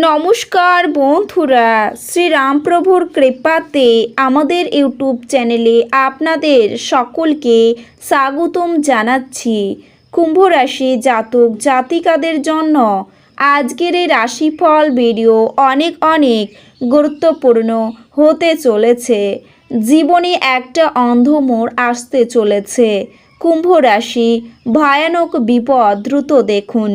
নমস্কার বন্ধুরা, শ্রীরামপ্রভুর কৃপাতে আমাদের ইউটিউব চ্যানেলে আপনাদের সকলকে স্বাগতম জানাচ্ছি। কুম্ভ রাশি জাতক জাতিকাদের জন্য আজকের এই রাশিফল ভিডিও অনেক অনেক গুরুত্বপূর্ণ হতে চলেছে। জীবনে একটা অন্ধমোড় আসতে চলেছে। কুম্ভ রাশি ভয়ানক বিপদ দ্রুত দেখুন।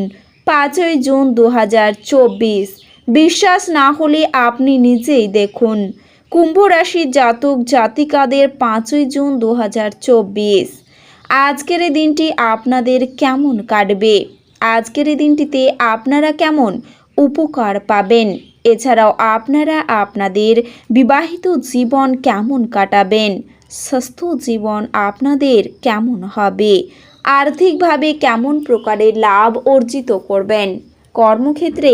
পাঁচই জুন দু হাজার চব্বিশ। বিশ্বাস না হলে আপনি নিজেই দেখুন। কুম্ভ রাশির জাতক জাতিকাদের পাঁচই জুন দু হাজার চব্বিশ। আজকের এই দিনটি আপনাদের কেমন কাটবে? আজকের এই দিনটিতে আপনারা কেমন উপকার পাবেন? এছাড়াও আপনারা আপনাদের বিবাহিত জীবন কেমন কাটাবেন? স্বাস্থ্য জীবন আপনাদের কেমন হবে? আর্থিকভাবে কেমন প্রকারের লাভ অর্জিত করবেন? কর্মক্ষেত্রে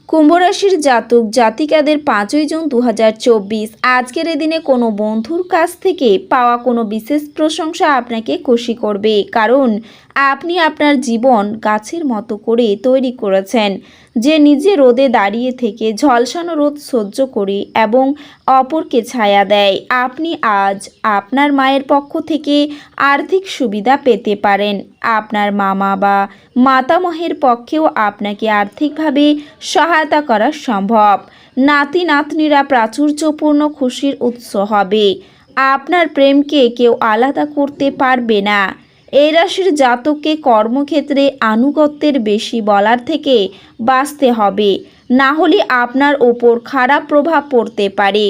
কুম্ভরাশির জাতক জাতিকাদের পাঁচই জুন দুহাজার চব্বিশ। আজকের এই দিনে কোনো বন্ধুর কাছ থেকে পাওয়া কোনো বিশেষ প্রশংসা আপনাকে খুশি করবে। কারণ আপনি আপনার জীবন গাছের মতো করে তৈরি করেছেন। যে নিজে রোদে দাঁড়িয়ে থেকে ঝলসানো রোদ সহ্য করে এবং অপরকে ছায়া দেয়, আপনি আজ আপনার মায়ের পক্ষ থেকে আর্থিক সুবিধা পেতে পারেন। আপনার মামা বা মাতামহের পক্ষেও আপনাকে আর্থিকভাবে সহায়তা করা সম্ভব। নাতি নাতনিরা প্রাচুর্যপূর্ণ খুশির উৎস হবে। আপনার প্রেমকে কেউ আলাদা করতে পারবে না। এই রাশির জাতককে কর্মক্ষেত্রে আনুগত্যের বেশি বলার থেকে বাঁচতে হবে। না হলে আপনার ওপর খারাপ প্রভাব পড়তে পারে।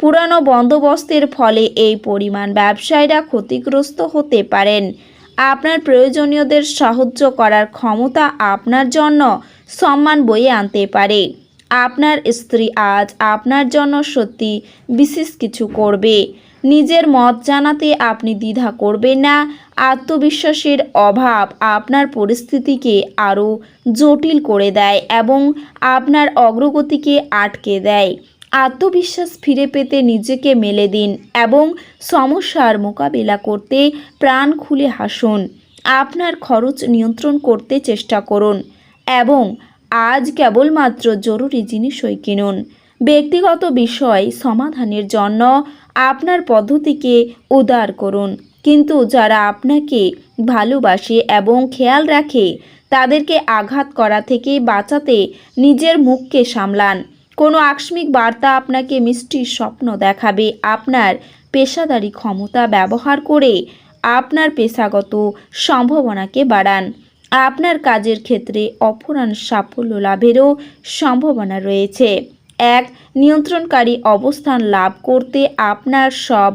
পুরানো বন্দোবস্তের ফলে এই পরিমাণ ব্যবসায়ীরা ক্ষতিগ্রস্ত হতে পারেন। আপনার প্রয়োজনীয়দের সাহায্য করার ক্ষমতা আপনার জন্য সম্মান বয়ে আনতে পারে। আপনার স্ত্রী আজ আপনার জন্য সত্যি বিশেষ কিছু করবে। নিজের মত জানাতে আপনি দ্বিধা করবেন না। আত্মবিশ্বাসের অভাব আপনার পরিস্থিতিকে আরও জটিল করে দেয় এবং আপনার অগ্রগতিকে আটকে দেয়। আত্মবিশ্বাস ফিরে পেতে নিজেকে মেলে দিন এবং সমস্যার মোকাবিলা করতে প্রাণ খুলে হাসুন। আপনার খরচ নিয়ন্ত্রণ করতে চেষ্টা করুন এবং আজ কেবলমাত্র জরুরি জিনিসই কিনুন। ব্যক্তিগত বিষয় সমাধানের জন্য আপনার পদ্ধতিকে উদার করুন। কিন্তু যারা আপনাকে ভালোবাসে এবং খেয়াল রাখে, তাদেরকে আঘাত করা থেকে বাঁচাতে নিজের মুখকে সামলান। কোনো আকস্মিক বার্তা আপনাকে মিষ্টির স্বপ্ন দেখাবে। আপনার পেশাদারি ক্ষমতা ব্যবহার করে আপনার পেশাগত সম্ভাবনাকে বাড়ান। আপনার কাজের ক্ষেত্রে অপরাণ সাফল্য লাভেরও সম্ভাবনা রয়েছে। এক, নিয়ন্ত্রণকারী অবস্থান লাভ করতে আপনার সব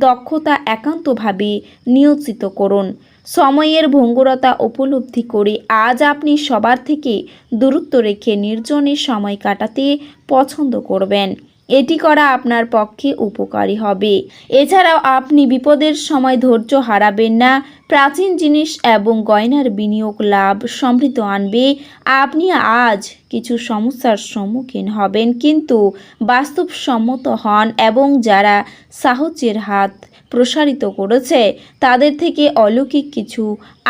দক্ষতা একান্তভাবে নিয়োজিত করুন। সময়ের ভঙ্গুরতা উপলব্ধি করে আজ আপনি সবার থেকে দূরত্ব রেখে নির্জনে সময় কাটাতে পছন্দ করবেন। এটি করা আপনার পক্ষে উপকারী হবে। এছাড়াও আপনি বিপদের সময় ধৈর্য হারাবেন না। প্রাচীন জিনিস এবং গয়নার বিনিয়োগ লাভ সমৃদ্ধ আনবে। আপনি আজ কিছু সমস্যার সম্মুখীন হবেন, কিন্তু বাস্তবসম্মত হন এবং যারা সাহায্যের হাত প্রসারিত করেছে, তাদের থেকে অলৌকিক কিছু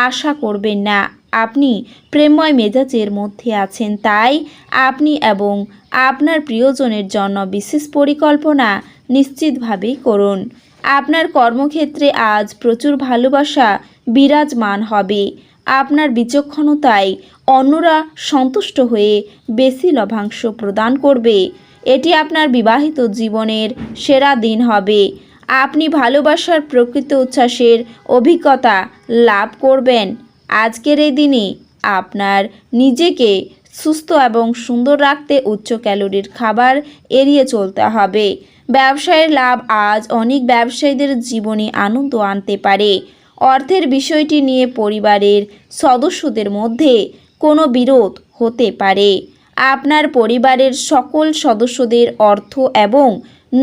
আশা করবেন না। আপনি প্রেমময় মেজাজের মধ্যে আছেন তাই আপনি এবং আপনার প্রিয়জনের জন্য বিশেষ পরিকল্পনা নিশ্চিতভাবেই করুন। আপনার কর্মক্ষেত্রে আজ প্রচুর ভালোবাসা বিরাজমান হবে। আপনার বিচক্ষণতায় অন্যরা সন্তুষ্ট হয়ে বেশি লভ্যাংশ প্রদান করবে। এটি আপনার বিবাহিত জীবনের সেরা দিন হবে। আপনি ভালোবাসার প্রকৃত উচ্ছ্বাসের অভিজ্ঞতা লাভ করবেন। আজকের এই দিনে আপনার নিজেকে সুস্থ এবং সুন্দর রাখতে উচ্চ ক্যালোরির খাবার এড়িয়ে চলতে হবে। ব্যবসায়ের লাভ আজ অনেক ব্যবসায়ীদের জীবনে আনন্দ আনতে পারে। অর্থের বিষয়টি নিয়ে পরিবারের সদস্যদের মধ্যে কোনো বিরোধ হতে পারে। আপনার পরিবারের সকল সদস্যদের অর্থ এবং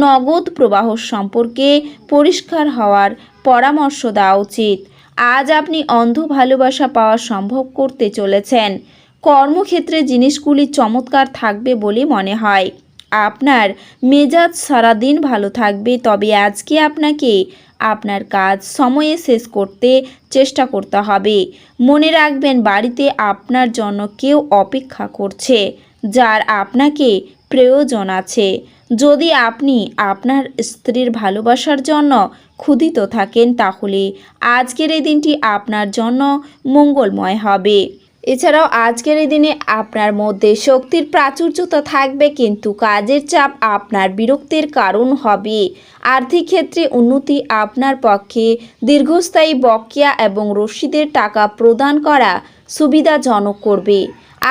নগদ প্রবাহ সম্পর্কে পরিষ্কার হওয়ার পরামর্শ দেওয়া উচিত। আজ আপনি অন্ধ ভালোবাসা পাওয়া সম্ভব করতে চলেছেন। কর্মক্ষেত্রে জিনিসগুলি চমৎকার থাকবে বলে মনে হয়। আপনার মেজাজ সারাদিন ভালো থাকবে, তবে আজকে আপনাকে আপনার কাজ সময়ে শেষ করতে চেষ্টা করতে হবে। মনে রাখবেন, বাড়িতে আপনার জন্য কেউ অপেক্ষা করছে, যার আপনাকে প্রয়োজন আছে। যদি আপনি আপনার স্ত্রীর ভালোবাসার জন্য ক্ষুধিত থাকেন, তাহলে আজকের এই দিনটি আপনার জন্য মঙ্গলময় হবে। এছাড়াও আজকের এই দিনে আপনার মধ্যে শক্তির প্রাচুর্যতা থাকবে, কিন্তু কাজের চাপ আপনার বিরক্তির কারণ হবে। আর্থিক ক্ষেত্রে উন্নতি আপনার পক্ষে দীর্ঘস্থায়ী বকেয়া এবং রসিদের টাকা প্রদান করা সুবিধাজনক করবে।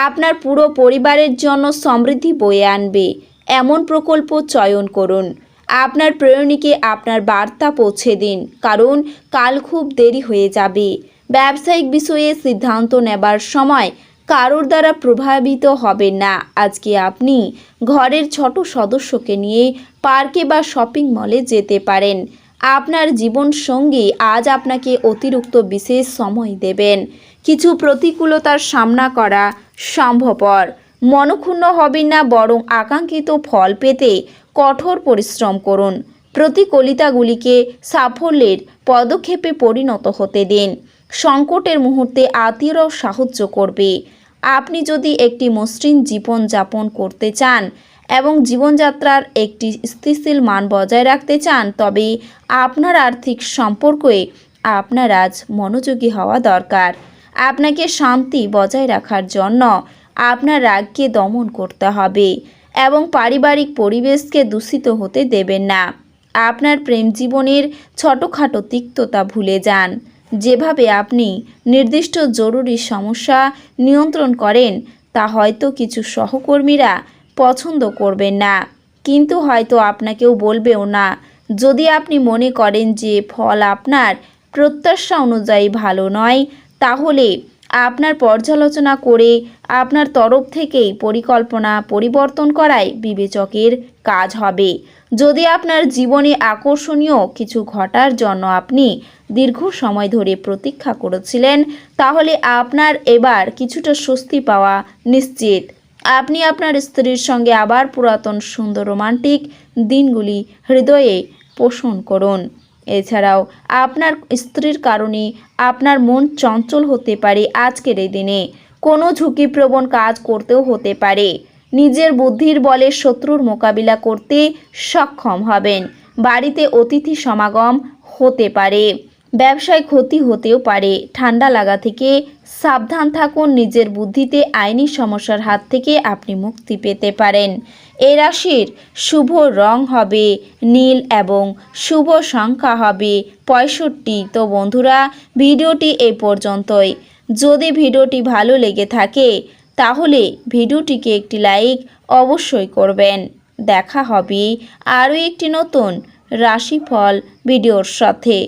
আপনার পুরো পরিবারের জন্য সমৃদ্ধি বয়ে আনবে। এমন প্রকল্প চয়ন করুন। আপনার প্রেরণীকে আপনার বার্তা পৌঁছে দিন, কারণ কাল খুব দেরি হয়ে যাবে। ব্যবসায়িক বিষয়ে সিদ্ধান্ত নেবার সময় কারোর দ্বারা প্রভাবিত হবেন না। আজকে আপনি ঘরের ছোট সদস্যকে নিয়ে পার্কে বা শপিং মলে যেতে পারেন। আপনার জীবন সঙ্গী আজ আপনাকে অতিরিক্ত বিশেষ সময় দেবেন। কিছু প্রতিকূলতার সামনা করা সম্ভবপর। মনক্ষুণ্ণ হবেন না, বরং আকাঙ্ক্ষিত ফল পেতে কঠোর পরিশ্রম করুন। প্রতিকূলতাগুলিকে সাফল্যের পদক্ষেপে পরিণত হতে দিন। সংকটের মুহূর্তে আত্মীয়রাও সাহায্য করবে। আপনি যদি একটি মসৃণ জীবন যাপন করতে চান এবং জীবনযাত্রার একটি স্থিতিশীল মান বজায় রাখতে চান, তবে আপনার আর্থিক সম্পর্কে আপনার আজ মনোযোগী হওয়া দরকার। আপনাকে শান্তি বজায় রাখার জন্য আপনার রাগকে দমন করতে হবে এবং পারিবারিক পরিবেশকে দূষিত হতে দেবেন না। আপনার প্রেম জীবনের ছোটোখাটো তিক্ততা ভুলে যান। যেভাবে আপনি নির্দিষ্ট জরুরি সমস্যা নিয়ন্ত্রণ করেন, তা হয়তো কিছু সহকর্মীরা পছন্দ করবেন না। কিন্তু হয়তো আপনাকেও বলবেও না। যদি আপনি মনে করেন যে ফল আপনার প্রত্যাশা অনুযায়ী ভালো নয়, তাহলে আপনার পর্যালোচনা করে আপনার তরফ থেকেই পরিকল্পনা পরিবর্তন করাই বিবেচকের কাজ হবে। যদি আপনার জীবনে আকর্ষণীয় কিছু ঘটার জন্য আপনি দীর্ঘ সময় ধরে প্রতীক্ষা করেছিলেন, তাহলে আপনার এবার কিছুটা স্বস্তি পাওয়া নিশ্চিত। আপনি আপনার স্ত্রীর সঙ্গে আবার পুরাতন সুন্দর রোমান্টিক দিনগুলি হৃদয়ে পোষণ করুন। এছাড়াও আপনার স্ত্রীর কারণে আপনার মন চঞ্চল হতে পারে আজকের এই দিনে। কোনো ঝুঁকিপ্রবণ কাজ করতেও হতে পারে। নিজের বুদ্ধির বলে শত্রুর মোকাবিলা করতে সক্ষম হবেন। বাড়িতে অতিথি সমাগম হতে পারে। ব্যবসায় ক্ষতি হতেও পারে। ঠান্ডা লাগা থেকে সাবধান থাকুন, নিজের বুদ্ধিতে আইনি সমস্যার হাত থেকে আপনি মুক্তি পেতে পারেন। এ রাশির শুভ রং হবে নীল এবং শুভ সংখ্যা হবে পঁয়ষট্টি। তো বন্ধুরা, ভিডিওটি এই পর্যন্তই। যদি ভিডিওটি ভালো লেগে থাকে, তাহলে ভিডিওটিকে একটি লাইক অবশ্যই করবেন। দেখা হবে আরও একটি নতুন রাশিফল ভিডিওর সাথে।